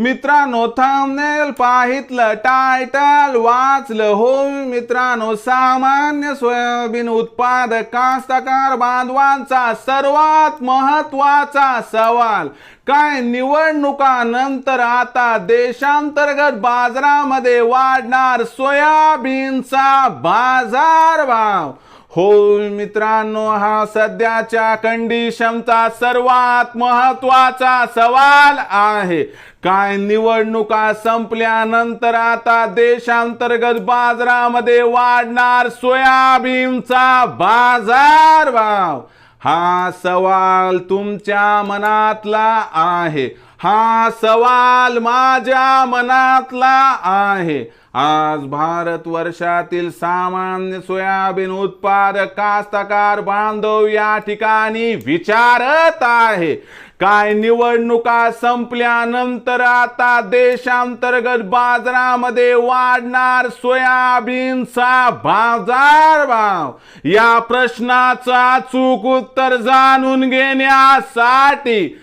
मित्रांनो थांबनेल पाहितलं टायटल वाचलं हो मित्रांनो सामान्य सोयाबीन उत्पादक कास्तकार बांधवांचा सर्वात महत्त्वाचा सवाल काय निवडणुकानंतर आता देशांतर्गत बाजारामध्ये वाढणार सोयाबीनचा बाजारभाव? हो मित्रांनो हा सध्याच्या कंडिशनचा सर्वात महत्त्वाचा सवाल आहे. काय निवडणुका संपल्यानंतर आता देशांतर्गत बाजारामध्ये वाढणार सोयाबीनचा बाजारभाव? हा सवाल तुमच्या मनातला आहे. हा सवाल माझ्या मनातला आहे. आज भारत वर्षातील सामान्य सोयाबीन उत्पादक कास्तकार बांधव या ठिकाणी विचारत आहे. काय निवडणुका संपल्यानंतर आता देशांतर्गत बाजारामध्ये वाढणार सोयाबीनचा बाजारभाव? या प्रश्नाचं अचूक उत्तर जाणून घेण्यासाठी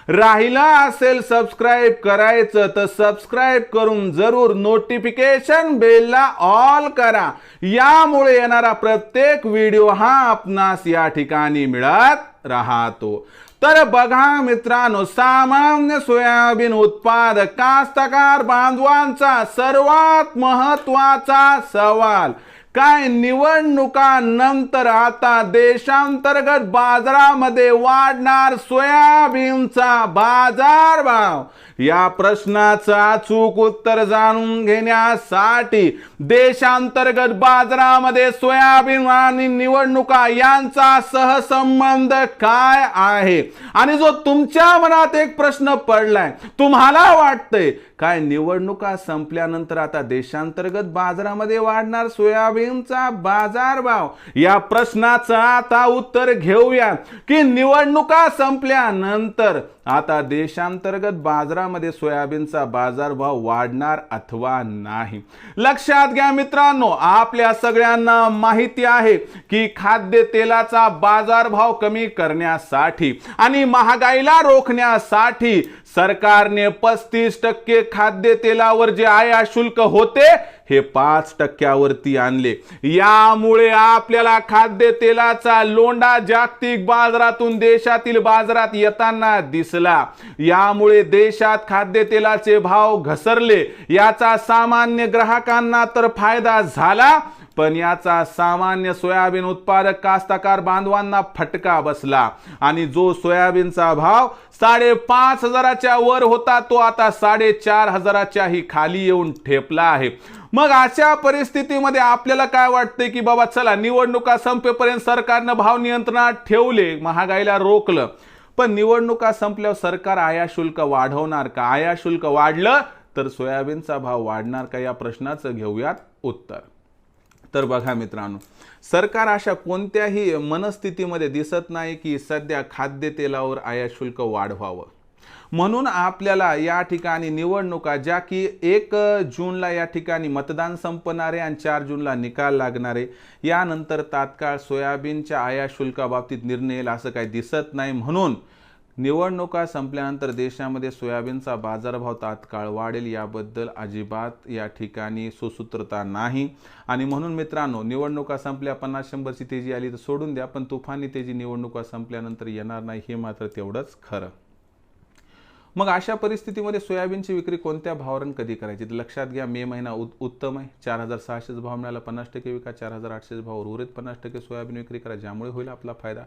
राहिला असेल सबस्क्राईब करायचं तर सबस्क्राईब करून जरूर नोटिफिकेशन बेलला ऑल करा. यामुळे येणारा प्रत्येक व्हिडिओ हा आपणास या ठिकाणी मिळत राहतो. तर बघा मित्रांनो सामान्य सोयाबीन उत्पादक कास्तकार बांधवांचा सर्वात महत्त्वाचा सवाल काय निवडणुकानंतर आता देशांतर्गत बाजारामध्ये वाढणार सोयाबीनचा बाजारभाव या प्रश्नाचं अचूक उत्तर जाणून घेण्यासाठी देशांतर्गत बाजारामध्ये सोयाबीन आणि निवडणुका यांचा सहसंबंध काय आहे? आणि जो तुमच्या मनात एक प्रश्न पडलाय तुम्हाला वाटतंय काय निवडणुका संपल्यानंतर आता देशांतर्गत बाजारामध्ये वाढणार सोयाबीन सोयाबीनचा बाजारभाव या प्रश्नाचं आता उत्तर घेऊया. की निवडणुका संपल्यानंतर आता देशांतर्गत बाजारामध्ये सोयाबीनचा बाजारभाव वाढणार अथवा नाही? लक्षात घ्या मित्रांनो आपल्या सगळ्यांना माहिती आहे की खाद्य तेलाचा बाजारभाव कमी करण्यासाठी आणि महागाईला रोखण्यासाठी सरकारने पस्तीस टक्के खाद्य तेलावर जे आयात शुल्क होते हे पाच टक्क्यावरती आणले. यामुळे आपल्याला खाद्य तेलाचा लोंडा जागतिक बाजारातून देशातील बाजारात येताना दिसला. यामुळे देशात खाद्यतेलाचे भाव घसरले. याचा सामान्य ग्राहकांना तर फायदा झाला. पण याचा सामान्य सोयाबीन उत्पादक कास्तकार बांधवांना फटका बसला. आणि जो सोयाबीनचा भाव साडेपाच हजाराच्या वर होता तो आता साडेचार हजाराच्याही खाली येऊन ठेपला आहे. मग अशा परिस्थितीमध्ये आपल्याला काय वाटतंय की बाबा चला निवडणुका संपेपर्यंत सरकारनं भाव नियंत्रणात ठेवले महागाईला रोखलं. पण निवडणुका संपल्यावर सरकार आया शुल्क वाढवणार का? आया शुल्क वाढलं तर सोयाबीनचा भाव वाढणार का? या प्रश्नाचं घेऊयात उत्तर. तर बघा मित्रांनो सरकार अशा कोणत्याही मनस्थितीमध्ये दिसत नाही की सध्या खाद्यतेलावर आयात शुल्क वाढवावं. म्हणून आपल्याला या ठिकाणी निवडणुका ज्या की एक जूनला या ठिकाणी मतदान संपणारे आणि चार जूनला निकाल लागणारे यानंतर तात्काळ सोयाबीनच्या आयात शुल्काबाबतीत निर्णय येईल असं काही दिसत नाही. म्हणून निवडणुका संपल्यानंतर देशामध्ये सोयाबीनचा बाजारभाव तात्काळ वाढेल याबद्दल अजिबात या ठिकाणी सुसूत्रता नाही. आणि म्हणून मित्रांनो निवडणुका संपल्या पन्नास शंभरची तेजी आली तर सोडून द्या पण तुफानी तेजी निवडणुका संपल्यानंतर येणार नाही हे मात्र तेवढंच खरं. मग अशा परिस्थितीमध्ये सोयाबीनची विक्री कोणत्या भावावरून कधी करायची? तर लक्षात घ्या मे महिना उत- उत्तम आहे. चार हजार सहाशेच भाव मिळाला पन्नास टक्के विका चार हजार आठशेच भाव उर्वरित पन्नास टक्के सोयाबीन विक्री करा ज्यामुळे होईल आपला फायदा.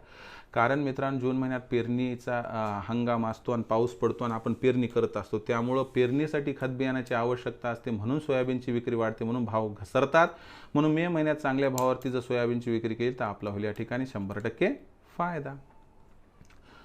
कारण मित्रांनो जून महिन्यात पेरणीचा हंगाम असतो आणि पाऊस पडतो आणि आपण पेरणी करत असतो. त्यामुळं पेरणीसाठी खत बियाण्याची आवश्यकता असते म्हणून सोयाबीनची विक्री वाढते म्हणून भाव घसरतात. म्हणून मे महिन्यात चांगल्या भावावरती जर सोयाबीनची विक्री केली तर आपला होईल या ठिकाणी शंभर टक्के फायदा.